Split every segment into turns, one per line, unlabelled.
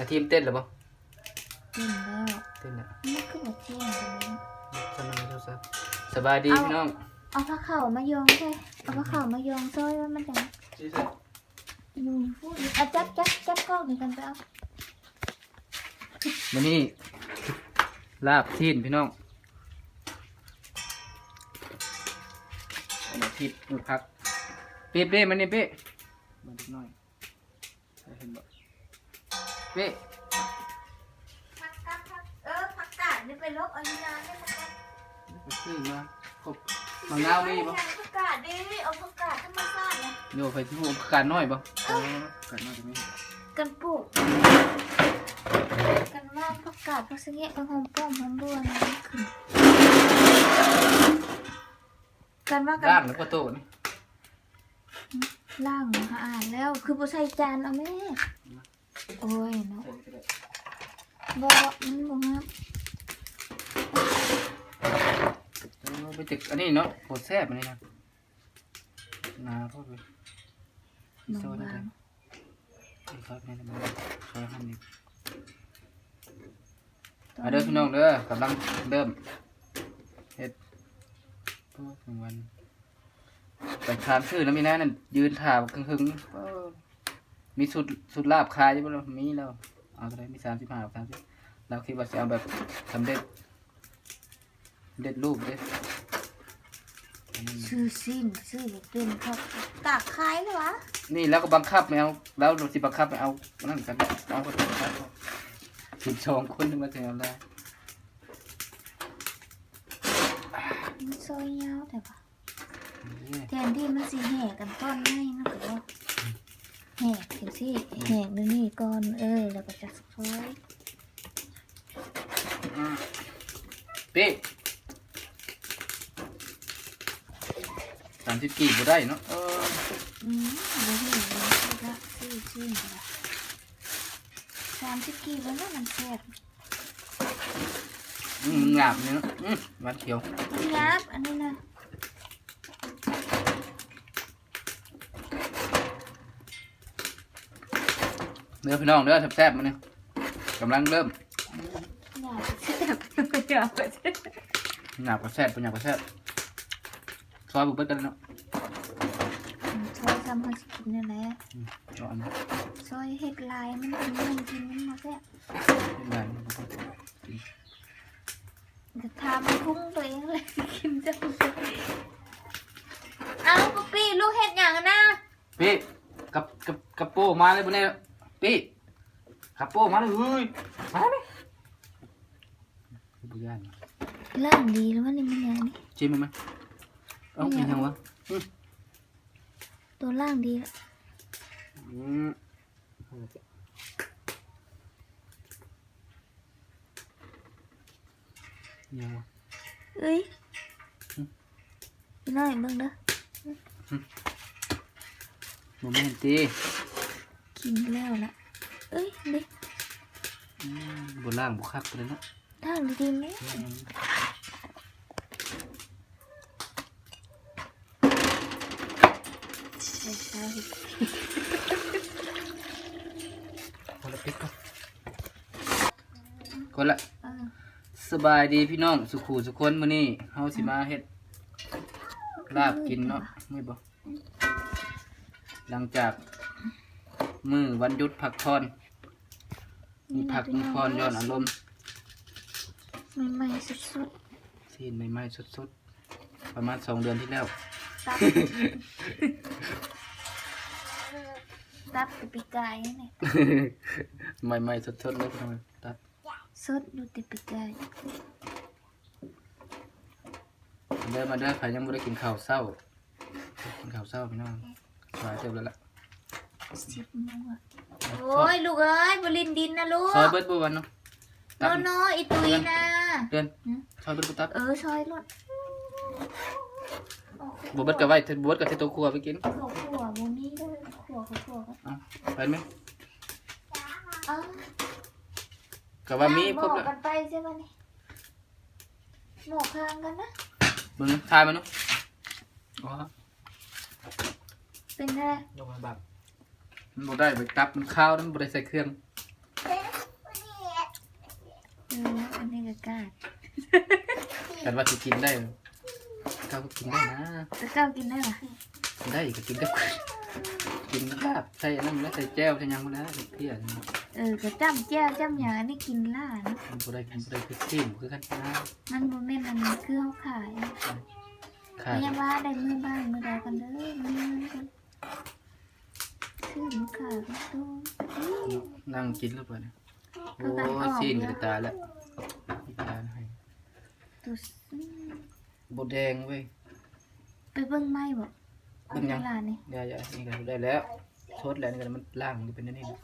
นาทีมเต้นหรือเปล่า
กินแล้ว
เต้นอะ
มันขึ้นมาเที่ยงกันเลย
สบายดีครับสบายดีพี่น้อง
เอาผ้าขาวมายองใช่เอาผ้าขาวมายองซอยว่ามันจะอยู่พูดเอาจับจับจับกล้องนี่กันไปเอา
วันนี้ลาบทีนพี่น้องเอามาทิพมือพักเป๊ะเป๊ะมันนี่เป๊ะมาดิหน่อยเห็นบ่ เป๊ะ
ผักกาดผักเออผักกาดนี่ไปลบเอาอยู่นานได้ผักกาด
ไปซื้อมาครบมะนาวมีบ่
ผักกาดดิเอาผักกาดธรรมชาตินะ
โยไปที่หัวการน้อยบ่อ๋อการน้อยจะไม่
กันปลูกกันว่าผักกาดผักสะเงะผักหอมป้อมหอมบัวนะขึ้นกันว่ากัน
ล่างแล้วก็โตนี่
ล่างค่ะอ่านแล้วคือบ่ใส่จานเอาแม่ โอ้ยเนาะบ่มันบ่งาม
เอาไปตึกอันนี้เนาะโคตรแซ่บอันนี้นะนาพอดเลย
บ่
โซนนี่
งา
เล
ม
ยซอสนี่นะซอสหั่นนี่มาเด้อพี่น้องเด้อกำลังเริ่มเฮ็ดโอ้ถึงวันไปทานชื่อแล้วมีนะนั่นยืนถามกึ่งหึงๆเออ มีสุดสุดลาบคายอยู่บ่ล่ะมีแล้วเอาเท่าไหร่มี35 30เราคิดว่าจะเอาแบบสำเร็จสำเร็จรูปเด้อันนี้
ซื้อซิมซื้อเป็นครับตากขายเลยวะ
นี่แล้วก็บังคับไม่เอาแล้วเราสิบังคับไม่เอานั่นกันเอาก็ต้องบังคับสิบสองคนถึงมาถึงเอาได้
มันซอยยาวแต่ว่า
นี่
แทนที่มันสิแห่กันต้นให้มันก็ว่า แห่ถึงสิแห่ดูนี่ก่อนเออแล้วก็จะซอย
อืมปีสามสิบกี่บ่ได้เนาะเออ
อืมบ่เห็นเลยละซื้อซิมละสามสิบกี่แล้วนะมันแซ่บ
อืมมันงามเนี่ยเนาะอืมมันเขียว
ยับอันนี้นะ
เนื้อพี่น้องเนื้อแซ่บๆมันเนี่ยกำลังเริ่ม
อยากแซ่บอยากแซ่บ
หยาบกับแซ่บเป็นหยาบกับแซ่บซอยบุบเบิ้ลกันเลยเนาะ
ซอยทำให้กินนี่แหละ
อืมเอาอันนี้
ซอยเห็ดลายมันกินมันกินมันมาแซ่บ
เป็นไง
จะทำพุ่งตัวเองเลยกินจะเอาป๊ปปี้ลูกเห็ดอย่างนะ
ปีกับกับกับโป้มาเลยบุญเนี่ย ปีกับโป้มาเลยเฮ้ยมาเลยบุญย่าน
ล่างดีแล้วมันนี่มันไงนี่
ชิมมันไหมเอ้าเป็นยังวะ
ตัวล่างดีแล้ว
อืมยังวะ
เอ้ยพี่น้อยเบิ่งเด้อ
โมเมนตี
กินแล้วล่ะเอ้ยดิ
อืมบนล่างบุคักไปเลยเนาะ
ทางดีๆไหม
อืมคนละพริกก่อนคนละ
เออ
สบายดีพี่น้องสุขูสุขคนมื้อนี้เฮาสิมาเฮ็ดลาบกินเนาะไม่บ่หลังจาก มื้อวันหยุดพักผ่อนมีพักมีผ่อนย้อนอารมณ์
ใหม่ๆสุด
ซีนใหม่ๆสดๆ ประมาณสองเดือนที่แล้ว
ๆตับตับกับปีกไก่นี่
ใหม่ๆสดๆเลยพี่น้องตัด
สดดูแต่ปีกไก่
เดินมาเด้อใครยังบ่ได้กินข้าวเช้า กินข้าวเช้าพี่น้องสายเต็มแล้วล่ะ
สิบโมงอะโอ้ยลูกเอ้ยบรินดินนะลูก
ซอยเบิดบ่วันเนาะ
โนโนอีตุยนะ
เดือนซอยเบิดบ่ตัด
เออซอยรถ
บ่เบิดก็ไว้บ่เบิดก็ใส่ตัวครัวไปกิน
ขวขวบนนี้ด้วยขวขวขวกัน
เอาไปไหม
อ้าว
ก็ว่ามีครบ
หม
แล้ว
กันไปใช่ไหมนี่หมอกคางกันนะ
เบิ่งทายมันเนาะอ๋อ
เป็นอะไร
ลงมาบัก มันบ่ได้ไปตับมันข้าวมันบ่ได้ใส่เครื่อง
เป็นเอออันนี้ก็กล้า
กันว่าสิกินได้เขาก็กินได้นะ
จะก้าวกินได้ปะ
กินได้ก็กินได้กินลาบใส่น้ำแล้วใส่แจ่วใส่หยังมาแล้วเพี้ยน
เออก็จ้ำแก้วจ้ำหยาอันนี้กินล่านะ
มันบ่ได้กินบ่ได้คือซิ่มคือกันนะ
มันโมเมนต์อันนี้คือเขาขาย
ขาด
พยาบาลได้มือบ้างมือใดกันเด้อมือกัน ซื้อมือขาดก็ตู้
นั่งกินแล้วเปล่าเนี่ยโอ้
เอากันออก
ซีน
เดี๋
ก็
ยว
ตายแล้วตายให้
ตัว
บดแดงเว้ย
ไปเบิ่งไม้บ่
เบิ่งยัง
ตลาดนี่
ยายๆนี่ก็ได้แล้วชดแล้วนี่ก็มันล่างมันเป็นอันนี่นะ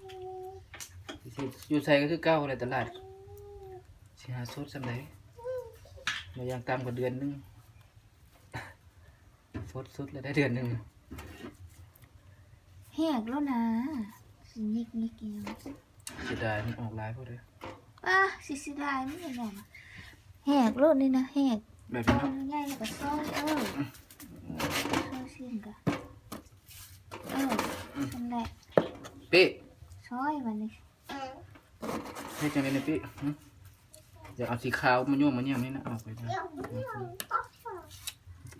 สิอยู่ใส่ก็คือเก้าเลยตลาดสิหาชดสำไหนมายังตามกว่าเดือนหนึงชดสุดแล้วได้เดือนหนึง
แหกแล้วนะสิยิกยิกเกี่ยว
เสียดายมันออกหลายพวกเลย
อะสิสิได้ไม่เห็นหรอกแหกโลดนี่นะแหก
แบบ
ซ
นี้
อย
เนาะ
ง่ายแล้วก็ซอยเออซอยสิ้นกะเออนั่นแหละ
ปี้
ซอยมันนี่
ให้จังเลยนะปี้หึอย่าเอาสีขาวมาโย่งมาเนี่ยมนี่นะเอาไปนะ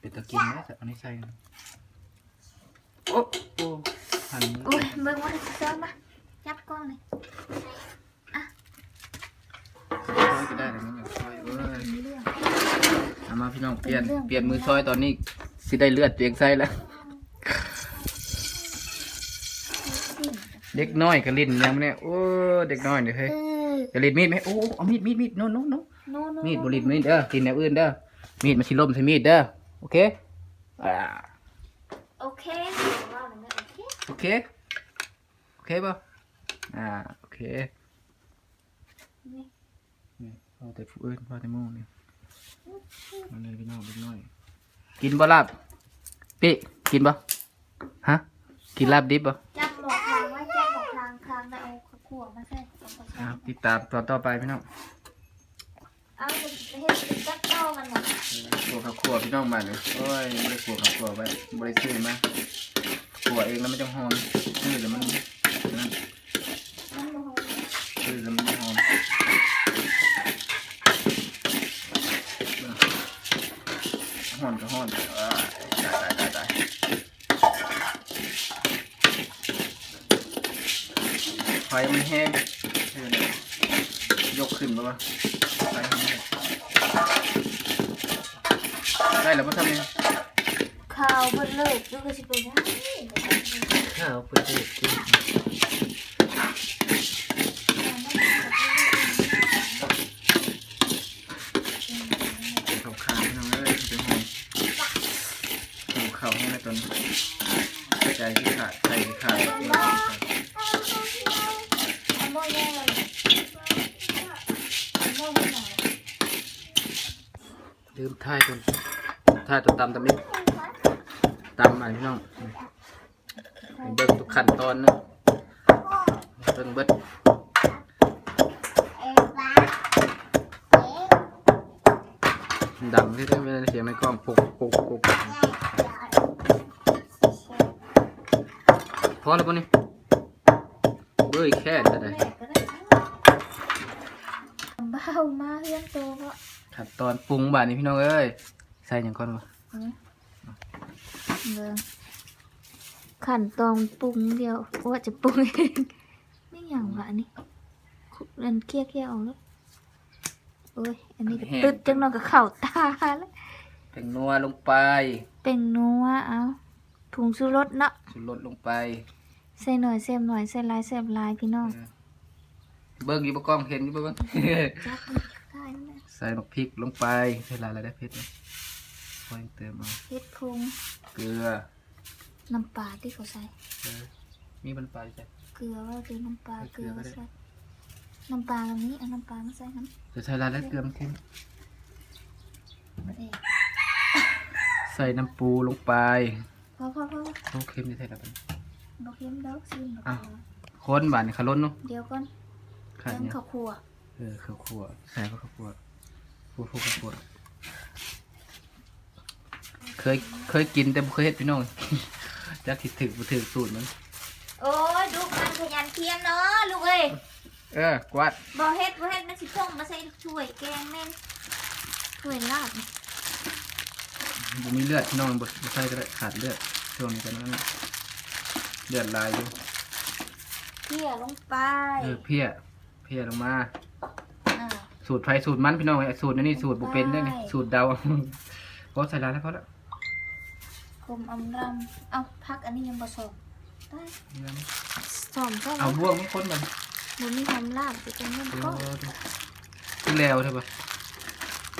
เป็นตะกินนะแต่เอาในใส่นะโอ้โอ้ หัน
โอ้ยเบิ่งว่าจะซอยมาจับกล้องเลย
ซอยก็ได้แต่ไม่อยากซอยเว้ย
มีเรื่อง
เอามาพี่น้องเปลี่ยน
เป็นเรื่อง
เปลี่ยนมือซอยตอนนี้สิได้เลือดเปลี่ยนไส้แล้ว
สิ้น
เด็กน้อยก็ลิ้นยังเนี่ยโอ้เด็กน้อยเนี่ยเฮ้ย
เออ
จะลิ้นมีดไหมโอ้เอามีดมีดมีดโน้โน้โน้
โน่น
มีดบุลิ้นมีดเด้อกินแนวอื่นเด้อมีดมาชิล่มใส่มีดเด้อโอเคอ่า
โอเคว่าหนึ่งโอ เค
โอเค โอเคป่ะอ่า โอเค
นี่
นี่เอาแต่ผู้อื่นเอาแต่หมูนี่เอาเลยพี่น้องเด็กน้อย กินบ่ลาบปิกินบ่ฮะ กินลาบดิบบ่
จับหมอกทางไว้จับหมอกทางทางแล้วเอาขวดมาใส่เอาไป
อ่า
ใส่
ติดตามตอนต่อไปพี่น้อง
เอาไปเฮ็ดเป็นจับเต้ามันน่ะ
ครัวข้าวครัวพี่น้องมาเลยโอ้ยไม่ได้ครัวข้าวครัวไว้ไม่ได้ซื้อมา ครัวเองแล้วมันจะหอมซื้อแล้วมันนั่น
มันบ่
อแล้วมันหอมหอนก็หอนตายตายตายไฟมันแห้งยกขึ้นมาปะไฟมันแห้งได้แล้วมาทำยัง
ข้าวเบิดเลยดูก็สิไปได้
ข้าวพื่อที่กินข้าวขาวน้องเอ้ยเป็นหอมข้าวขาให้นตอนใจที่ขาดใส่ขาด
เอาหม้อแยกเลยเอาหม้อไว้หน่อย
ลืมท่ายคนท่ายตัวตำตำนิดตำอันนี้น้อง ขั้นตอนนะเบิ่งเบิดดังที่ได้ไม่ได้เสียงในกล้องปุกปุกปุกพอแล้วปะนี่เบ้ยแค่จะได้
แม่ก็ได้เบามาเฮือนโตก็
ขั้นตอนปรุงบาดนี้พี่น้องเอ้ยใส่หยังก่อนวะ
เบิ่ง ขั้นตอนปรุงเดียวว่าจะปรุงเองไม่อย่างวะอันนี้เล่นเคี้ยวเคี้ยวๆออกแล้วโอ้ยอันนี้ก็ตึดจังนอนกับเข่าตาแล้ว
เป็นนัวลงไป
เป็นนัวเอาถุงชูรสเนาะ
สุรสลงไป
ใส่หน่อยเสียมหน่อยใส่หลายเสียมหลายพี่น้อง
เบิ้งอยู่บกล้องเห็นอยู่บ่เบิ้ง
จับมันได้นั่นแหละ
ใส่หมกพริกลงไปเวลาอะไรได้เผ็ดไหมคอยเติมเอา
เฮ็ดพุง
เกลือ
น้ำปลาที่เขาใส่
เออมีมันปลาจ้ะ
เกลือว่าคือน้ำปลา
ใส่
เก
เกลื
ลื
อ
อ
ก็ได้
ใส่น้ำปลาแบบนี้เอาน้ำปลามาใส่น้
จะใส่ลายแล้วเกลือมันเค็มำ
บ่ได้
ใส่น้ำปูลงไป
พอพอพอ
โอ้เค็มจะใส่แล้วกัน
บ่เค็มดอกซิมบ่
อ้าว
พอ
คนบาดนี่ขาล้นเนาะ
เดี๋ยวก่อน
ขาด
เติม
เนี่ย
ข้าวคั่ว
เออข้าวคั่วใส่ข้าวคั่วคั่วคั่วข้าวคั่วเคยเคยกินแต่บ่เคยเฮ็ดพี่น้อง จักสิถึกบ่ถึกสูตรมัน
โอ้ยลูกมันขยันเคียนเนาะลูกเอ้ย
เออกวาด
บ่เฮ็ดบ่เฮ็ดมันสิพ่งมาใส่ถ้วยแกงแม่นถ้วยลาบ
บ่มีเลือดพี่น้องบ่บ่ใส่ก็ได้ขาดเลือดช่วงนี้กันนั่นน่ะเลือดลายอยู่
เที่ยลงไป
เออเพี้ยเพี้ยลงมา
อ่า
สูตรไฟสูตรมันพี่น้องไอ้สูตรอันนี้สูตรบ่เป็นเด้อนี่
ใช่
สูตรเดาพอใส่ลายแล้วพอแล้ว
คมอำรำเอาพักอันนี้ยังบ่สมได้สมใช่ไหม
เอาบ่วงมันคนมัน
บ่มีความลาบจะเป็นเงิน
โอ้
ก็
ที่แล้วใช่ปะ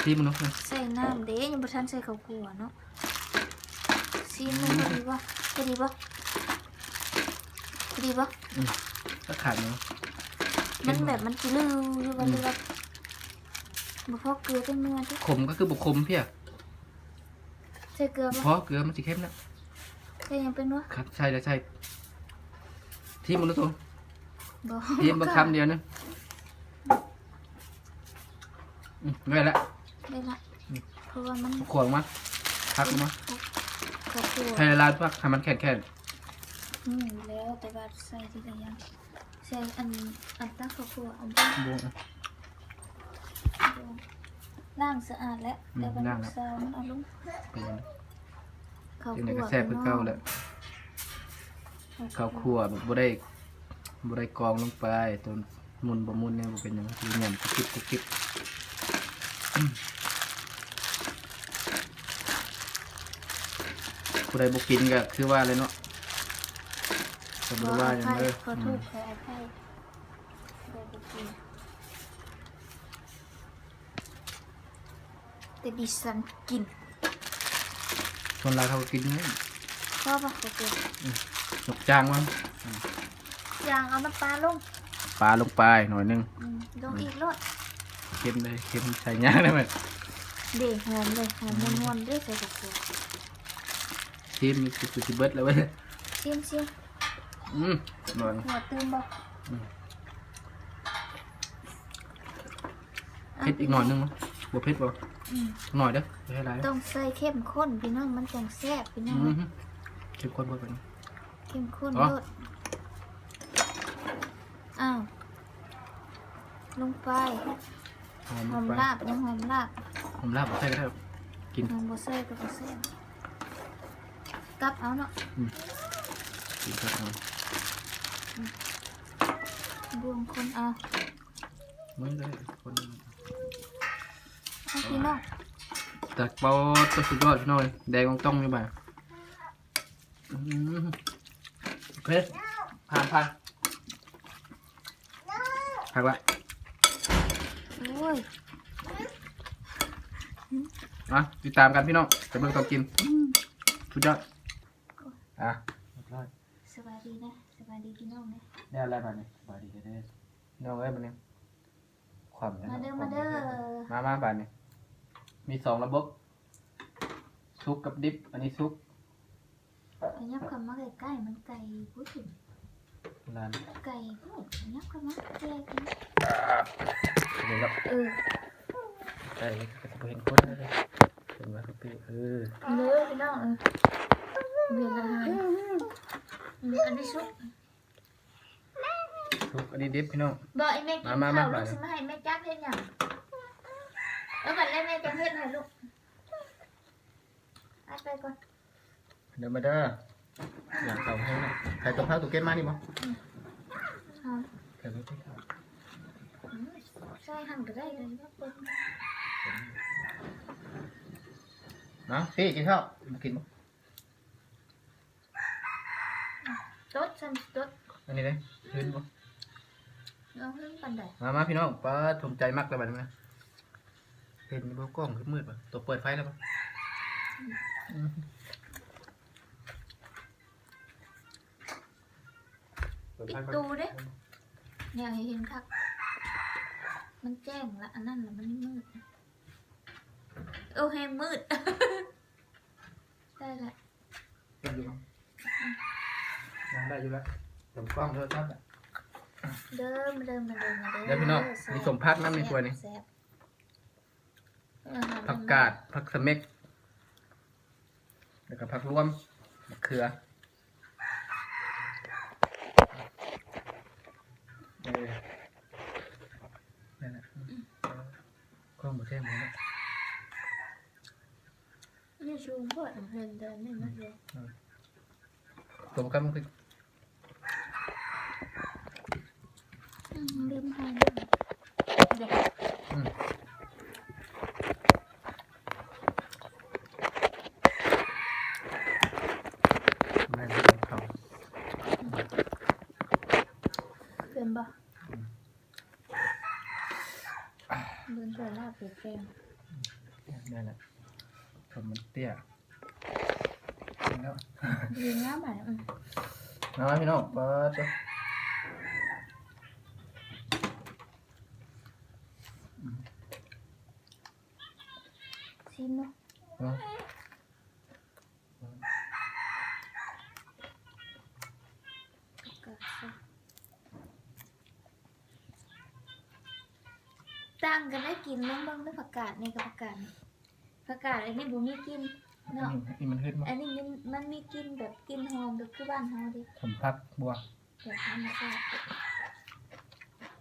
ที่มันเนาะ
ใส่น้ำเด้ยังบ่ทันใส่ข้าวคั่วเนาะซีมันพอดีบ่พอดีบ่พอดีบ่
ก็ขาดเนาะ
มันแบบมันสิลืออยู่บ่ลือบ่พอเกลือจังเนื้อที่
ขมก็คือบุขมเพี้ย
ใส่เกลือบ่
เพราะเกลือมันสิเข้มนะ
ใส่หยังเป็นวะ
ครับใช่แล้วใช่ที่มันรู้ตัว
บ่
ที่มันคำเดียวนึงอืมไม่ละ
ได้ละ
อืม
เพราะว่ามัน
ขวงมาพักมา
ข้าวคั่ว
ให้ละลายพักให้มันแข็งแข็ง
อืมแล้วแต่ว่าใส่ทีละอย่างใส่อันอันตั้งข้าวคั่วเอาไป
บวงอะ
ล้างสะอาดแล้ว
อืม
แต่ว่า
ล้า
ลู
ง
ก
แล้ว
สาวมันเอาลง
เป็นยังไง
ข้าว
เป็น
คั่
ไง
ว
ก็แซ่บคือเก่าแหละข้าวคั่วแบบบ่ได้บ่ได้กรองลงไปตัวมุนบ่มุนเนี่ยบ่เป็นหยังคือหยำกุบกิบกุบกิบอืมผู้ใดบ่กินก็คือว่าเลยเนาะก็บ่
ขอ
ได้ว่า
อ
หยัง
ภัย
เลย
ขอ
อื
โท
ม
ษขออภัยได้บ่กิน แต่ดิฉันกิน
คนลาวเขาก็กินเนย
ชอบปะโอเค
ยกจางมัน
ยางเอาน้ำปลาลง
ปลาลงไปหน่อยหนึง
อืมลงอีกรส
เค็มเลยเค็มใส่ยากได้ไหม
เด็หอมเลยหอมมวนๆด้วยใส่กับตัว
ชิมนี่คือสิเบิดแล้วเว้ย
ชิมชิม
อืมหน่อย
หัวตื่นบ่
เผ็ดอีกหน่อยหนึงมั้งบ่เผ็ดบ่
อืม
หน่อยเด้อไม่ให้หลาย
ต้องใส่เข้มข้นพี่น้องมันจังแซ่บพี่น้อง
อืมเข้มข้นบ่เป็น
เข้มข้น
อ๋อ
โลดอ้าวลงไป
หอม
หอม
ไป
ลาบยังหอมลาบ
หอมลาบบ่ใส่ก็ได้หรอกกิน
หอมบ่ใส่ก็บ่ใส่กลับเอาเนาะ
กินก็เอา
บวงคนเอา
ไม่ได้คน
เอา พี่น้อง
ตักเปาตัวสุดยอดพี่น้อยแดงต้องๆนี่บ่าอืมโอเคผ่านผ่านผักละ
โอ้ย
อะติดตามกันพี่น้องจะเบิ่งตอนกินสุดยอดอะเรียบร้อย
สบายดีนะสบายดีพี่น้องนะ
ได้อะไรบ้างเนี่ยบาดีเด้อน้องเอ้ยมันเนี่ยความนะ
มาเด้อมาเด้อ
มามาบานเนี่ย มีสองระบบ ซุกกับดิบอันนี้ซุก
อันยับคำมาใกล้ๆมันไก่พูดถึง
นาน
ไก่พูดอันยับคำมาแก่กิน
เดี๋ยวรับ
เออ
ใช่ก็จะเห็นคนเลยเห็นว่าเขาเป็นเออ
เลยพี่น้องเออเวลาหายเดี๋ยวอันนี้ชุบ
ซุกอันนี้ดิบพี่น้อง
บอกไอ้แม่กิน
มามา
ข้าว
มา
ลูกสิมาให้แม่จับเฮ็ดหยัง แล้วบัดแล้วแม่จะเฮ็ดให้ลูกเอาไปก่อน
เดี๋ยวมาเด้ออยากเต่าให้นะใครตัวข้าวตัวเก็ตมานี่มั้ง
เอา
ใครตัวเก็ตข้าว
อืมใส่หั่นก็ได้เลยว่าเปิด
เนาะพี่กินข้าวมากินมั้ง
ตดสั่นตด
อันนี้เลยขึ้นมั้ง
เอาเรื่องปันใด
มามาพี่น้องป้าสมใจมากเลยแบบนี้นะเห็นเบลกล้องคือมืดป่ะตัวเปิดไฟแล้วป่ะอืมเปิด
ปิ
ไฟ
ด
ก่อน
ตูเด้เนี่ยให้เห็นคัก มันแจ้งละอันนั้นละมันมืด โอ้ให้มืด ได้ละ
เป็นอยู่มั้งยังได้อยู่แล้วสมกล้องเธอครับ
เดิมเดิมมาเดิมมาเดิม
เดี๋ยวพี่น้องมีสมพักน้ำในถ้วยนี่
แซ่บเออ
ผักกาดผักสมิกแล้วก็ผักรวมมะเขือนั่นแหละกล้องหมดแท่งหมดแล้วเนื้
อนเพื่อนเดินนี่นะเดี๋
ตักันมันคือ
ลืมหาย
น
ไปลาบไปแกง
ได้แหละผมมันเตี้ยแล้ว
ลืมน้ำใหม่อืม
น้อยพี่น้องเปิดจ้ะ
ชิมเนาะ
เอา
กาดซะตั้งกันได้กินเบ้างบ้างด้วยผั กกาดนี่กับผักกาดนี่ผักกาดอันนี้บุมีกินเนาะ
นี่มันขึ้นมา
อันนี้มันมันมีกลินแบบกลินหอมแบบคือบ้านเฮาดิ
ผมพักบัว
แบบธรรมชาติ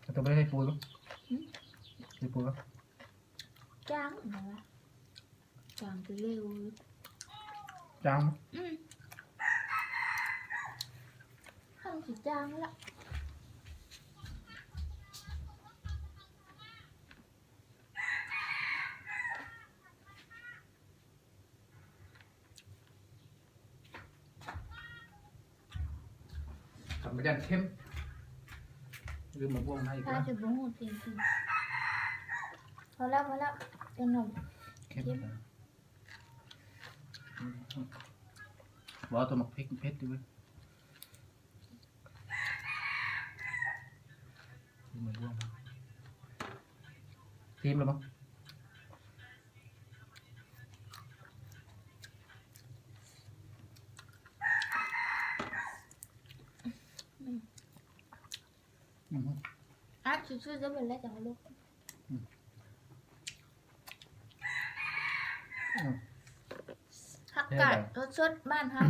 เอาตัวไม่ได้ปุ๋ยมั้ง
หืม
ใส่ปุ๋ยมั้ง
จ้างนะวะจ้างไปเร็ว
จางมั้ง
อืมข้างสิจ้างละ
ทำไปดันเข้มลืมมาบ่วงให้อีก
ถ้า
แล้ว
จะบ่ฮู้จริงๆพอแล้วพอแล้วจังหน่อย
เข้ม
เข้ม
บอกเอาตัวหมักพริกเผ็ดด้วยลืมมาบ่วงทีมแล้วมั้ง อืม
อะชื่อๆจะเป็นแล้วจังลูก
อืม
ผักกาดรสชดบ้านเฮา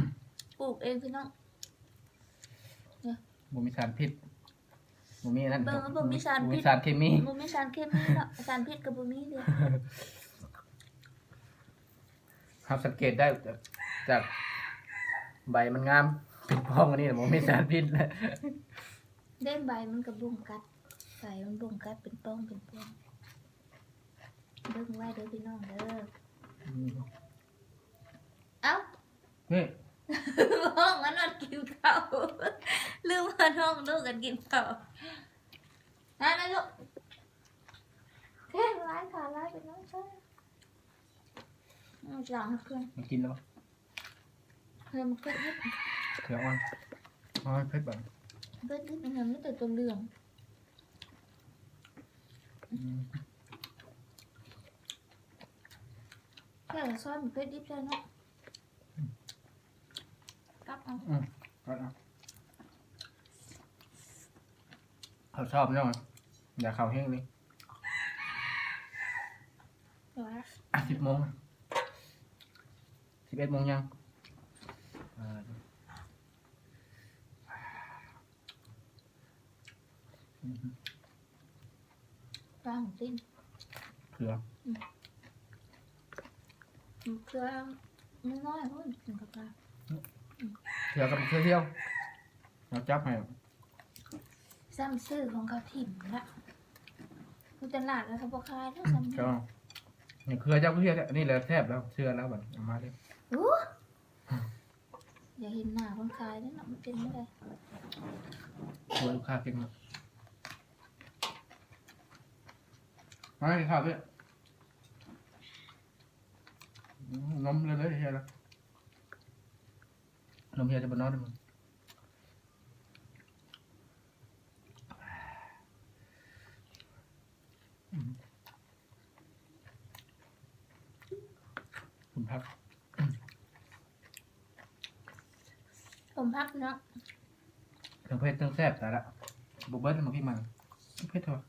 ปลูกเองพี่น้อง
บ่มีสารพิษบ่มีอันนั่น
เบิ่งว่าบ่มีสารพิษ
บ่มีสารเคมี
บ่มีสารเคมีเนาะสารพิษก็บ่มีเด้อ
ครับสังเกตได้จากจากใบมันงามเป็นพองอันนี้ผมไม่สารพิษเล ย
ได้ใบมันก็บ่งกัดใบมันบ่งกัดเป็นป้องเป็นป้องเบิ่งไว้เด้อพี่น้องเด้อเอ้า
นี่
ห้องมันนอนกินข้าวลืมว่าห้องลูกกันกินข้าวนั่นนะลูกแค่ร้ายขาร้ายเป็นน้องใช่อืมจังเพื่อน
มันกินแล้วปะ
เพื่อนมันเกิดนิด
เขืออ่อนอ๋อเพชรแบบ
เกิดนิดมันทำไม่แต่ตัวเหลือง
อืม
แค่ซอยมันเกิดดิบได้เนาะกลับเอา
อืมก็เอาเขาชอบเนาะอย่าเขาแห้งเลย
เดี๋ยวนะ
อะสิบโมงสิบเอ็ดโมงยังอ่า อืม
ปลาของติ้น
เขือ
เกลือน้อยๆเพิ่นกินกับปลา
เขือกับเขือเที่ยวเราจับให้
ซ้ำซื้อของเขาถิ่มละคือตลาดแล้วเขาบอกขายแล้วซ้ำ
ก็นี่เขือจับเขือเนี่ยนี่แหละแทบแล้วเชื่อแล้วบัดเอามาเลย
อู้อย่าเห็นหน้าคนขายนะเนาะมันเป็นไม่ได้
ตัวลูกค้าเก่งมาก มาให้ข้าวด้วยอืมนมเลยเลยเฮียละนมเฮียจะบนนอนได้มั้งอืมคุณพัก
ผมพักเนาะ
ทั้งเพชรทั้งแซ่บแต่ละบุกเบิ้ลมาพี่มังเพชรเถอะ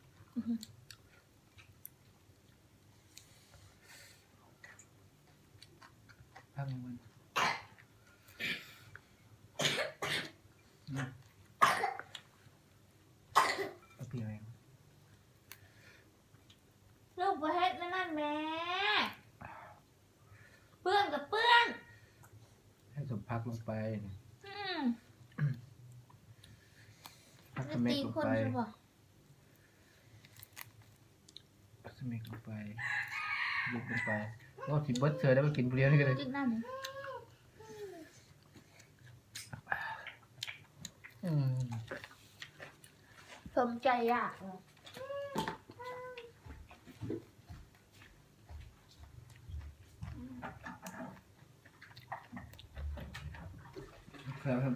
พัข้างบนเอาเปลี่ยนะไร
ลูกประเทศนั่นั่นแม่เปื้อน
กับเปื้
อน ให้สม
พัก
ลง
ไปนะอืมพัก
ส
จะ
กลง
ไป
ห
พักสเมกลงไปยุกลงไป ก็สิเบิร์ดเชยได้ไปกินเปรี้ยวนี่ก็เลย
จิกหน้าหนึ่ง
อืม
สมใจอยากเลย
ครับครับ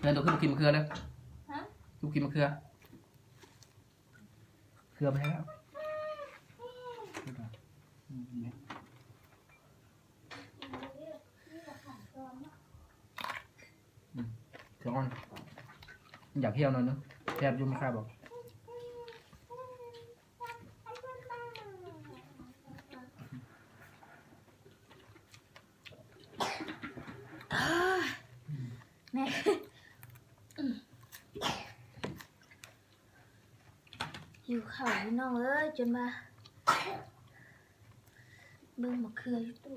เดินตัวขึ้นมากินมะเขือเลย
ฮะ
ลูกกินมะเขือเขือไปแล้วอืมเนี่ยอื มเขืออ่อน อยากเที่ยวหน่อยนึงแทบอยุ่ไม่ค่าบอก
แม่อยู่เข่าพี่น้องเอ้ยจนมาเบิ่งมะเขืออยู่ตู้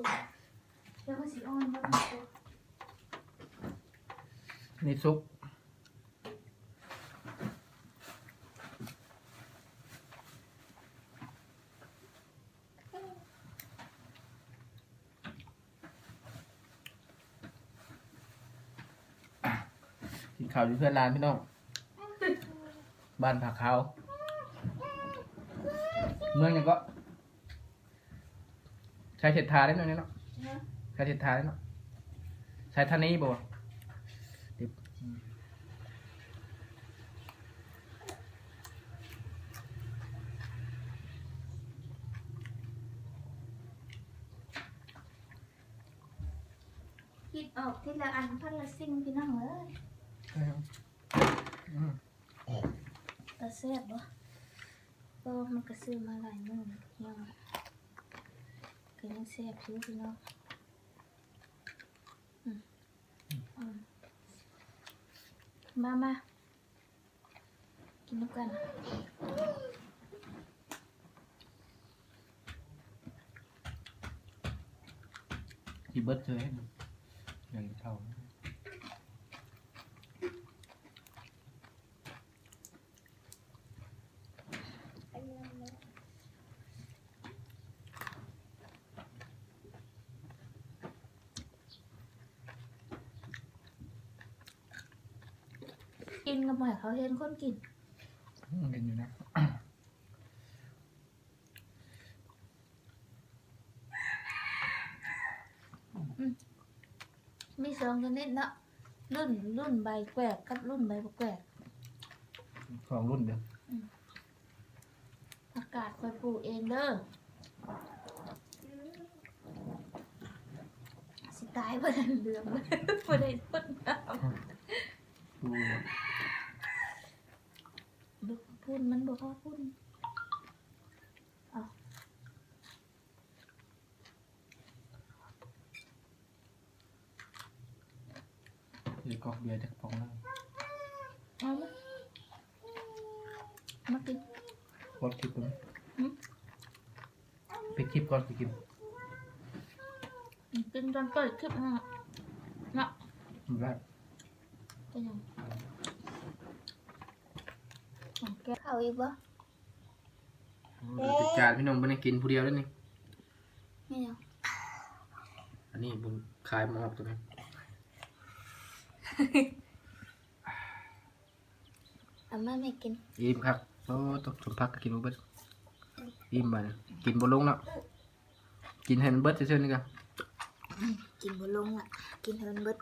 เดี๋ยวก็สิอ่อนมาเป็นตัว
นี่ซุปกินข้าวอยู่เพื่อนร้านพี่น้อง บ้านผักเขาเมืองยังก็ใช้เศรษฐาได้หน่อยเนาะ
นะ
ใช้เศรษฐาได้เนาะใช้ท่านี้บ่วะดิบอืม
คิดออกทีละอัน พันละสิ่งพี่น้องเอ้ย
ใช่ครับอืม
ตาแซ่บบ่ก็มันก็ซื้อมาหลายมื้อยังก็ยังแซ่บอยู่พี่น้องอืมอืมมามากินด้วยกัน
ทีเบิร์ดเจอให้ดูอย่างเท่า
กินกับหมอยเขาเห็นคนกิน
อืมเป็นอยู่นะ
มีสองชนิดเนาะรุ่นรุ่นใบแกวกกับรุ่นใบบ่แกวก
สองรุ่นเดียว
อากาศคอยปลูกเองเด้อสิตายบ่ได้เหลืองเลยบ่ได้ต้นน้
ดูำ
ดู พุ่น มันบ่พอพุ่น
คือกอกเบียร์จากฟองแล้ว
เอามามากิน
กดคลิปตรงนี้
หืม
ปิดคลิปก่อนปิดคลิป
กินตอนเปิดคลิปนะเนาะ
มันแรก
เป็นยังของ แกเข้าอีกบ่
ปิดจานพี่น้องไม่ได้กินผู้เดียวแล้วนี่
ไม่ยัง
อันนี้บุญขายมาออกตัวนี้
เอามาไม่กิน
อิ่มครับโอ้ตกสมพักก็กินบ่เบิดอิ่มไปกินบ่ลงแล้วกินให้มันเบิดเฉยๆนี่กัน
กินบ่ลงอะ กินให้มันเบิด